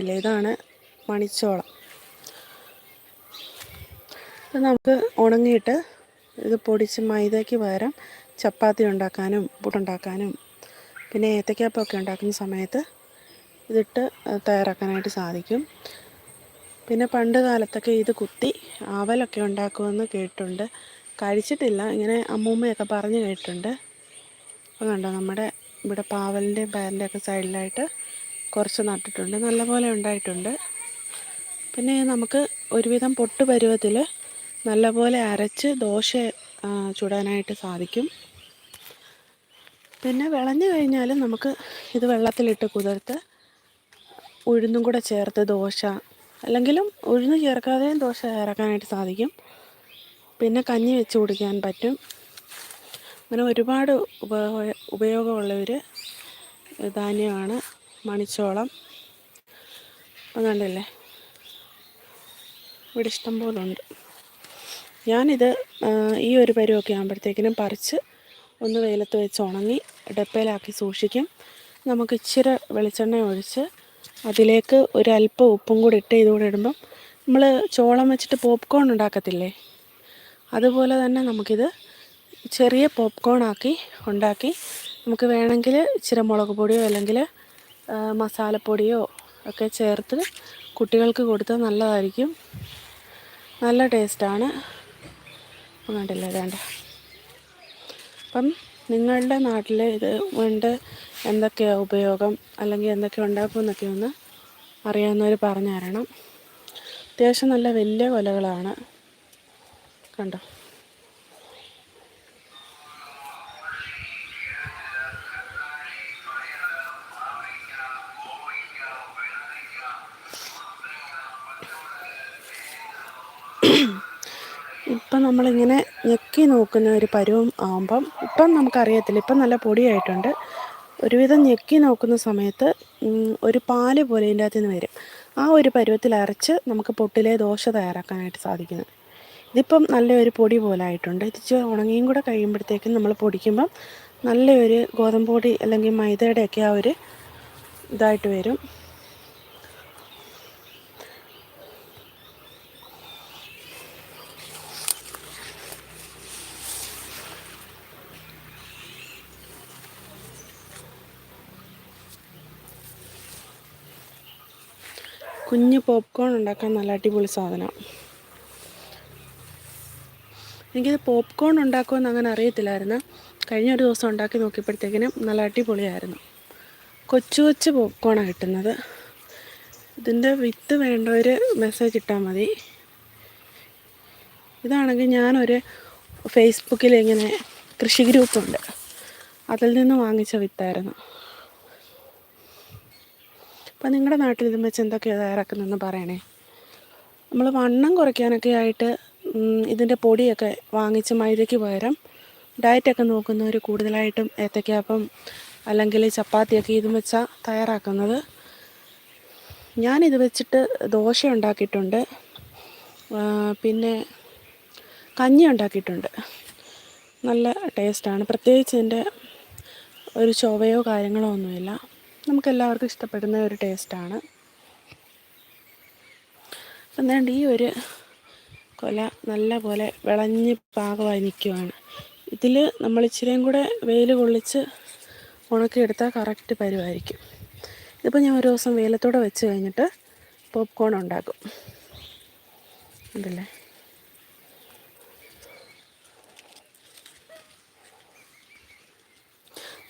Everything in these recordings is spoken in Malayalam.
ഇല്ലേ ഇതാണ് മണിച്ചോളം. ഇത് നമുക്ക് ഉണങ്ങിയിട്ട് ഇത് പൊടിച്ച് മൈദയ്ക്ക് പകരം ചപ്പാത്തി ഉണ്ടാക്കാനും പുട്ടുണ്ടാക്കാനും പിന്നെ ഏത്തയ്ക്കാപ്പമൊക്കെ ഉണ്ടാക്കുന്ന സമയത്ത് ഇതിട്ട് തയ്യാറാക്കാനായിട്ട് സാധിക്കും. പിന്നെ പണ്ട് കാലത്തൊക്കെ ഇത് കുത്തി അവലൊക്കെ ഉണ്ടാക്കുമെന്ന് കേട്ടിട്ടുണ്ട്. കഴിച്ചിട്ടില്ല. ഇങ്ങനെ അമ്മൂമ്മയൊക്കെ പറഞ്ഞു കേട്ടിട്ടുണ്ട്. അപ്പോൾ കണ്ടോ നമ്മുടെ ഇവിടെ പാവലിന്റെയും പയറിന്റെയൊക്കെ സൈഡിലായിട്ട് കുറച്ച് നട്ടിട്ടുണ്ട്. നല്ലപോലെ ഉണ്ടായിട്ടുണ്ട്. പിന്നെ നമുക്ക് ഒരുവിധം പൊട്ട് പരുവത്തിൽ നല്ലപോലെ അരച്ച് ദോശ ചുടാനായിട്ട് സാധിക്കും. പിന്നെ വിളഞ്ഞു കഴിഞ്ഞാൽ നമുക്ക് ഇത് വെള്ളത്തിലിട്ട് കുതിർത്ത് ഉഴുന്നും കൂടെ ചേർത്ത് ദോശ അല്ലെങ്കിലും ഉഴുന്ന് ചേർക്കാതെയും ദോശ ഇറക്കാനായിട്ട് സാധിക്കും. പിന്നെ കഞ്ഞി വെച്ച് കുടിക്കാൻ പറ്റും. അങ്ങനെ ഒരുപാട് ഉപയോഗ ഉപയോഗമുള്ള ഒരു ധാന്യമാണ്. മണിച്ചോളം. അപ്പം കണ്ടില്ലേ? ഇവിടെ ഇഷ്ടം പോലെ ഉണ്ട്. ഞാനിത് ഈ ഒരു പരുവൊക്കെ ആകുമ്പോഴത്തേക്കിനും പറിച്ച് ഒന്ന് വെയിലത്ത് വെച്ച് ഉണങ്ങി ഡപ്പയിലാക്കി സൂക്ഷിക്കും. നമുക്ക് ഇച്ചിരി വെളിച്ചെണ്ണ ഒഴിച്ച് അതിലേക്ക് ഒരല്പം ഉപ്പും കൂടി ഇട്ട് ഇതുകൂടെ ഇടുമ്പം നമ്മൾ ചോളം വെച്ചിട്ട് പോപ്കോൺ ഉണ്ടാക്കത്തില്ലേ? അതുപോലെ തന്നെ നമുക്കിത് ചെറിയ പോപ്കോൺ ആക്കി ഉണ്ടാക്കി നമുക്ക് വേണമെങ്കിൽ ഇച്ചിരി മുളക് പൊടിയോ അല്ലെങ്കിൽ മസാലപ്പൊടിയോ ഒക്കെ ചേർത്ത് കുട്ടികൾക്ക് കൊടുത്താൽ നല്ലതായിരിക്കും. നല്ല ടേസ്റ്റാണ്. കണ്ടില്ലേ വേണ്ട. അപ്പം നിങ്ങളുടെ നാട്ടിൽ ഇത് കൊണ്ട് എന്തൊക്കെയാണ് ഉപയോഗം? അല്ലെങ്കിൽ എന്തൊക്കെ ഉണ്ടാക്കും എന്നൊക്കെ ഒന്ന് അറിയാവുന്നവർ പറഞ്ഞു തരണം. അത്യാവശ്യം നല്ല വലിയ കൊലകളാണ്. കണ്ടോ? ഇപ്പം നമ്മളിങ്ങനെ ഞെക്കി നോക്കുന്ന ഒരു പരുവം ആകുമ്പം ഇപ്പം നമുക്കറിയത്തില്ല. ഇപ്പം നല്ല പൊടിയായിട്ടുണ്ട്. ഒരുവിധം ഞെക്കി നോക്കുന്ന സമയത്ത് ഒരു പാൽ പോലെ ഇതിന്റെ അകത്തുനിന്ന് വരും. ആ ഒരു പരുവത്തിൽ അരച്ച് നമുക്ക് പൊട്ടിലെ ദോശ തയ്യാറാക്കാനായിട്ട് സാധിക്കുന്നത് ഇതിപ്പം നല്ലൊരു പൊടി പോലെ ആയിട്ടുണ്ട്. ഇത് ഉണങ്ങിയും കൂടെ കഴിയുമ്പോഴത്തേക്കും നമ്മൾ പൊടിക്കുമ്പം നല്ലൊരു ഗോതമ്പ് പൊടി അല്ലെങ്കിൽ മൈദയുടെയൊക്കെ ആ ഒരു ഇതായിട്ട് വരും. കുഞ്ഞ് പോപ്കോൺ ഉണ്ടാക്കാൻ നല്ല അടിപൊളി സാധനമാണ് എനിക്കിത് പോപ്കോൺ ഉണ്ടാക്കുമെന്ന് അങ്ങനെ അറിയത്തില്ലായിരുന്നു. കഴിഞ്ഞ ഒരു ദിവസം ഉണ്ടാക്കി നോക്കിയപ്പോഴത്തേക്കിനും നല്ല അടിപൊളിയായിരുന്നു. കൊച്ചു കൊച്ചു പോപ്കോണാണ് കിട്ടുന്നത്. ഇതിന്റെ വിത്ത് വേണ്ടവർ മെസ്സേജ് ഇട്ടാൽ മതി. ഇതാണെങ്കിൽ ഞാനൊരു ഫേസ്ബുക്കിൽ ഇങ്ങനെ കൃഷി ഗ്രൂപ്പുണ്ട്. അതിൽ നിന്ന് വാങ്ങിച്ച വിത്തായിരുന്നു. അപ്പോൾ നിങ്ങളുടെ നാട്ടിൽ ഇതും വെച്ച് എന്തൊക്കെയാണ് തയ്യാറാക്കുന്നതെന്ന് പറയണേ? നമ്മൾ വണ്ണം കുറയ്ക്കാനൊക്കെ ആയിട്ട് ഇതിന്റെ പൊടിയൊക്കെ വാങ്ങിച്ച് മൈദയ്ക്ക് പകരം ഡയറ്റൊക്കെ നോക്കുന്നവർ കൂടുതലായിട്ടും ഏത്തയ്ക്കാപ്പം അല്ലെങ്കിൽ ചപ്പാത്തിയൊക്കെ ഇതും വെച്ചാൽ തയ്യാറാക്കുന്നത്. ഞാനിത് വെച്ചിട്ട് ദോശ ഉണ്ടാക്കിയിട്ടുണ്ട്. പിന്നെ കഞ്ഞി ഉണ്ടാക്കിയിട്ടുണ്ട്. നല്ല ടേസ്റ്റാണ്. പ്രത്യേകിച്ച് ഇതിന്റെ ഒരു ചൊവയോ കാര്യങ്ങളോ ഒന്നുമില്ല. നമുക്കെല്ലാവർക്കും ഇഷ്ടപ്പെടുന്ന ഒരു ടേസ്റ്റാണ്. എന്നാണ്ട് ഈ ഒരു കൊല നല്ല പോലെ വിളഞ്ഞ് പാകമായി നിൽക്കുവാണ്. ഇതിൽ നമ്മൾ ഇച്ചിരിയും കൂടെ വെയിൽ കൊള്ളിച്ച് ഉണക്കിയെടുത്താൽ കറക്റ്റ് പരുവായിരിക്കും. ഇതിപ്പോൾ ഞാൻ ഒരു ദിവസം വെയിലത്തോടെ വെച്ച് കഴിഞ്ഞിട്ട് പോപ്കോൺ ഉണ്ടാക്കും. ഉണ്ടല്ലേ?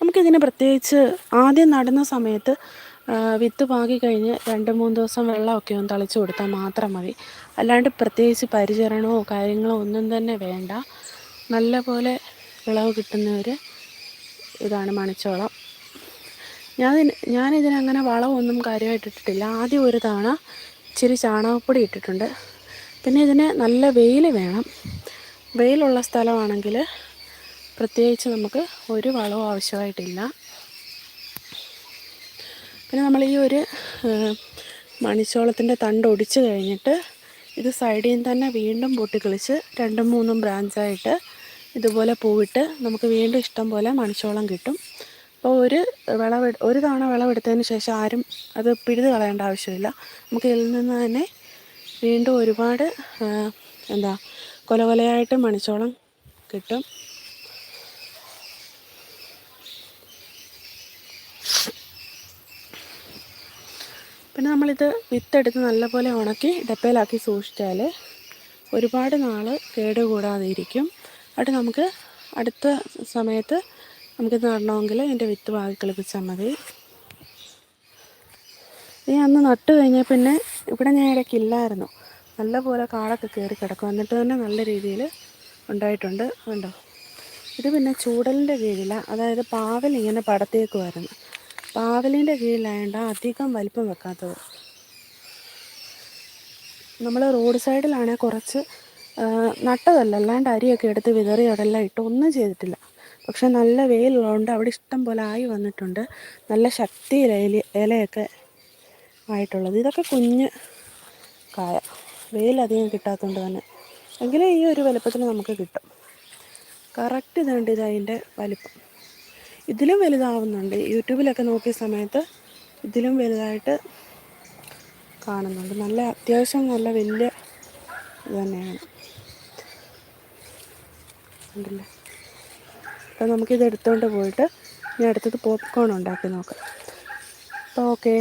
നമുക്കിതിന് പ്രത്യേകിച്ച് ആദ്യം നടുന്ന സമയത്ത് വിത്ത് പാകി കഴിഞ്ഞ് രണ്ട് മൂന്ന് ദിവസം വെള്ളമൊക്കെ ഒന്ന് തളിച്ച് കൊടുത്താൽ മാത്രം മതി. അല്ലാണ്ട് പ്രത്യേകിച്ച് പരിചരണമോ കാര്യങ്ങളോ ഒന്നും തന്നെ വേണ്ട. നല്ല പോലെ വിളവ് കിട്ടുന്ന ഒരു ഇതാണ് മണിച്ചോളം. ഞാൻ ഞാനിതിനങ്ങനെ വളമൊന്നും കാര്യമായിട്ട് ഇട്ടിട്ടില്ല. ആദ്യം ഒരു തവണ ഇച്ചിരി ചാണകപ്പൊടി ഇട്ടിട്ടുണ്ട്. പിന്നെ ഇതിന് നല്ല വെയിൽ വേണം. വെയിലുള്ള സ്ഥലമാണെങ്കിൽ പ്രത്യേകിച്ച് നമുക്ക് ഒരു വളവും ആവശ്യമായിട്ടില്ല. പിന്നെ നമ്മൾ ഈ ഒരു മണിച്ചോളത്തിന്റെ തണ്ട് ഒടിച്ച് കഴിഞ്ഞിട്ട് ഇത് സൈഡിൽ നിന്ന് തന്നെ വീണ്ടും പൊട്ടിക്കളിച്ച് രണ്ടും മൂന്നും ബ്രാഞ്ചായിട്ട് ഇതുപോലെ പൂവിട്ട് നമുക്ക് വീണ്ടും ഇഷ്ടം പോലെ മണിച്ചോളം കിട്ടും. അപ്പോൾ ഒരു വിളവ് ഒരു തവണ വിളവെടുത്തതിന് ശേഷം ആരും അത് പിഴുത് കളയേണ്ട ആവശ്യമില്ല. നമുക്ക് ഇതിൽ നിന്ന് തന്നെ വീണ്ടും ഒരുപാട് എന്താ കൊല കൊലയായിട്ട് മണിച്ചോളം കിട്ടും. പിന്നെ നമ്മളിത് വിത്തെടുത്ത് നല്ലപോലെ ഉണക്കി ഡപ്പയിലാക്കി സൂക്ഷിച്ചാൽ ഒരുപാട് നാൾ കേടുകൂടാതെ ഇരിക്കും അത് നമുക്ക് അടുത്ത സമയത്ത് നമുക്കിത് നടണമെങ്കിൽ അതിന്റെ വിത്ത് വാങ്ങി കളിപ്പിച്ചാൽ മതി. ഈ അന്ന് നട്ട് കഴിഞ്ഞാൽ പിന്നെ ഇവിടെ ഞാൻ ഇടയ്ക്കില്ലായിരുന്നു നല്ലപോലെ കാടൊക്കെ കയറി കിടക്കും. എന്നിട്ട് തന്നെ നല്ല രീതിയിൽ ഉണ്ടായിട്ടുണ്ട്. കണ്ടോ? ഇത് പിന്നെ ചൂടലിന്റെ കീഴിലാണ് അതായത് പാവൽ ഇങ്ങനെ പടത്തേക്ക് പടത്തേക്കുമായിരുന്നു പാവലിന്റെ കീഴിലായതുകൊണ്ട് അധികം വലിപ്പം വെക്കാത്തത്. നമ്മൾ റോഡ് സൈഡിലാണെങ്കിൽ കുറച്ച് നട്ടതല്ല. അല്ലാണ്ട് അരിയൊക്കെ എടുത്ത് വിതറി അവിടെല്ലാം ഇട്ട് ഒന്നും ചെയ്തിട്ടില്ല. പക്ഷെ നല്ല വെയിലുള്ളതുകൊണ്ട് അവിടെ ഇഷ്ടം പോലെ ആയി വന്നിട്ടുണ്ട്. നല്ല ശക്തിയിൽ ഇല ഇലയൊക്കെ ആയിട്ടുള്ളത്. ഇതൊക്കെ കുഞ്ഞ് കായ. വെയിലധികം കിട്ടാത്തതുകൊണ്ട് തന്നെ. എങ്കിലും ഈ ഒരു വലുപ്പത്തിൽ നമുക്ക് കിട്ടും. കറക്റ്റ് ഇതുണ്ട് ഇത് വലിപ്പം. ഇതിലും വലുതാവുന്നുണ്ട്. യൂട്യൂബിലൊക്കെ നോക്കിയ സമയത്ത് ഇതിലും വലുതായിട്ട് കാണുന്നുണ്ട്. നല്ല അത്യാവശ്യം നല്ല വലിയ ഇത് തന്നെയാണ്. ഉണ്ടല്ലേ നമുക്കിത് എടുത്തുകൊണ്ട് പോയിട്ട് ഇനി അടുത്തത് പോപ്കോൺ ഉണ്ടാക്കി നോക്കാം. അപ്പോൾ ഓക്കെ